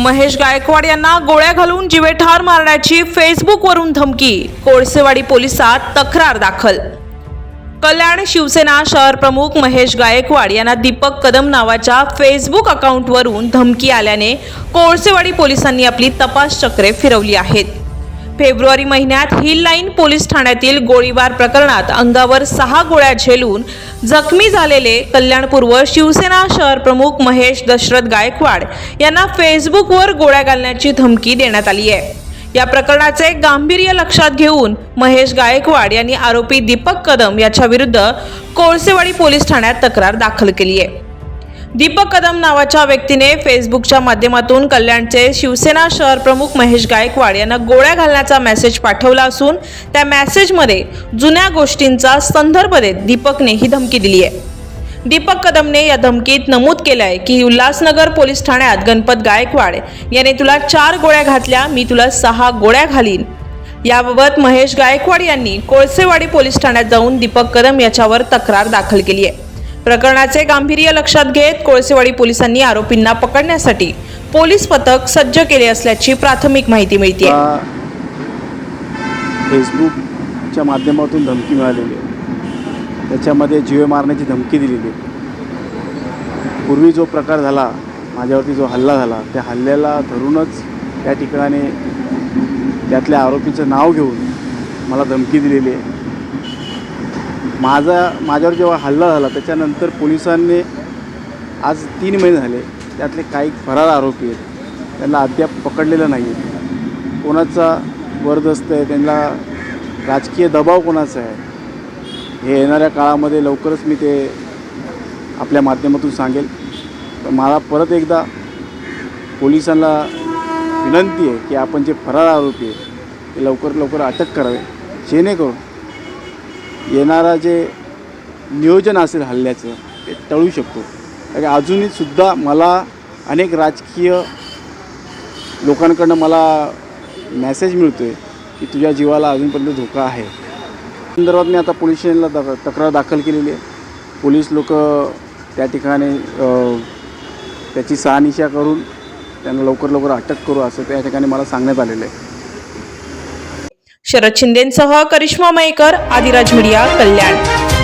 महेश गायकवाड यांना गोळ्या घालून जिवे ठार मारण्याची फेसबुकवरून धमकी. कोळसेवाडी पोलिसात तक्रार दाखल. कल्याण शिवसेना शहर प्रमुख महेश गायकवाड यांना दीपक कदम नावाच्या फेसबुक अकाउंटवरून धमकी आल्याने कोळसेवाडी पोलिसांनी आपली तपास चक्रे फिरवली आहेत. फेब्रुवारी महिन्यात हिल लाईन पोलीस ठाण्यातील गोळीबार प्रकरणात अंगावर सहा गोळ्या झेलून जखमी झालेले कल्याणपूर्व शिवसेना शहर प्रमुख महेश दशरथ गायकवाड यांना फेसबुकवर गोळ्या घालण्याची धमकी देण्यात आली आहे. या प्रकरणाचे गांभीर्य लक्षात घेऊन महेश गायकवाड यांनी आरोपी दीपक कदम याच्या विरुद्ध कोळसेवाडी पोलीस ठाण्यात तक्रार दाखल केली आहे. दीपक कदम नावाच्या व्यक्तीने फेसबुकच्या माध्यमातून कल्याणचे शिवसेना शहर प्रमुख महेश गायकवाड यांना गोळ्या घालण्याचा मेसेज पाठवला असून त्या मेसेजमध्ये जुन्या गोष्टींचा संदर्भ देत दीपकने ही धमकी दिली आहे. दीपक कदमने या धमकीत नमूद केलं आहे की उल्हासनगर पोलीस ठाण्यात गणपत गायकवाड याने तुला चार गोळ्या घातल्या मी तुला सहा गोळ्या घालीन. याबाबत महेश गायकवाड यांनी कोळसेवाडी पोलीस ठाण्यात जाऊन दीपक कदम याच्यावर तक्रार दाखल केली आहे. प्रकरणाचे गांभीर्य लक्षात घेत कोळसेवाडी पोलिसांनी आरोपींना पकडण्यासाठी पोलीस पथक सज्ज केले असल्याची प्राथमिक माहिती मिळते फेसबुकच्या माध्यमातून धमकी मिळालेली आहे. त्याच्यामध्ये जीवे मारण्याची धमकी दिलेली आहे. पूर्वी जो प्रकार झाला माझ्यावरती जो हल्ला झाला त्या हल्ल्याला धरूनच त्या ठिकाणी त्यातल्या आरोपीचं नाव घेऊन मला धमकी दिलेली आहे. माझा माझ्यावर जेव्हा हल्ला झाला त्याच्यानंतर पोलिसांनी आज तीन महिने झाले त्यातले काही फरार आरोपी आहेत. त्यांना अद्याप पकडलेलं नाही आहे कोणाचा वरदस्त आहे त्यांना राजकीय दबाव कोणाचा आहे हे येणाऱ्या काळामध्ये लवकरच मी ते आपल्या माध्यमातून सांगेल. तर मला परत एकदा पोलिसांना विनंती आहे की आपण जे फरार आरोपी आहे ते लवकर लवकर अटक करावे. जेणेकरून येणारा जे नियोजन असेल हल्ल्याचं ते टळू शकतो. कारण अजूनही सुद्धा मला अनेक राजकीय लोकांकडनं मला मेसेज मिळतो आहे की तुझ्या जीवाला अजूनपर्यंत धोका आहे. संदर्भात मी आता पोलीस स्टेशनला तक तक्रार दाखल केलेली आहे. पोलीस लोक त्या ठिकाणी त्याची सहानिशा करून त्यांना लवकर लवकर अटक करू असं त्या ठिकाणी मला सांगण्यात आलेलं आहे. शरद शिंदेसह करिश्मा मयेकर आदिराज मीडिया कल्याण.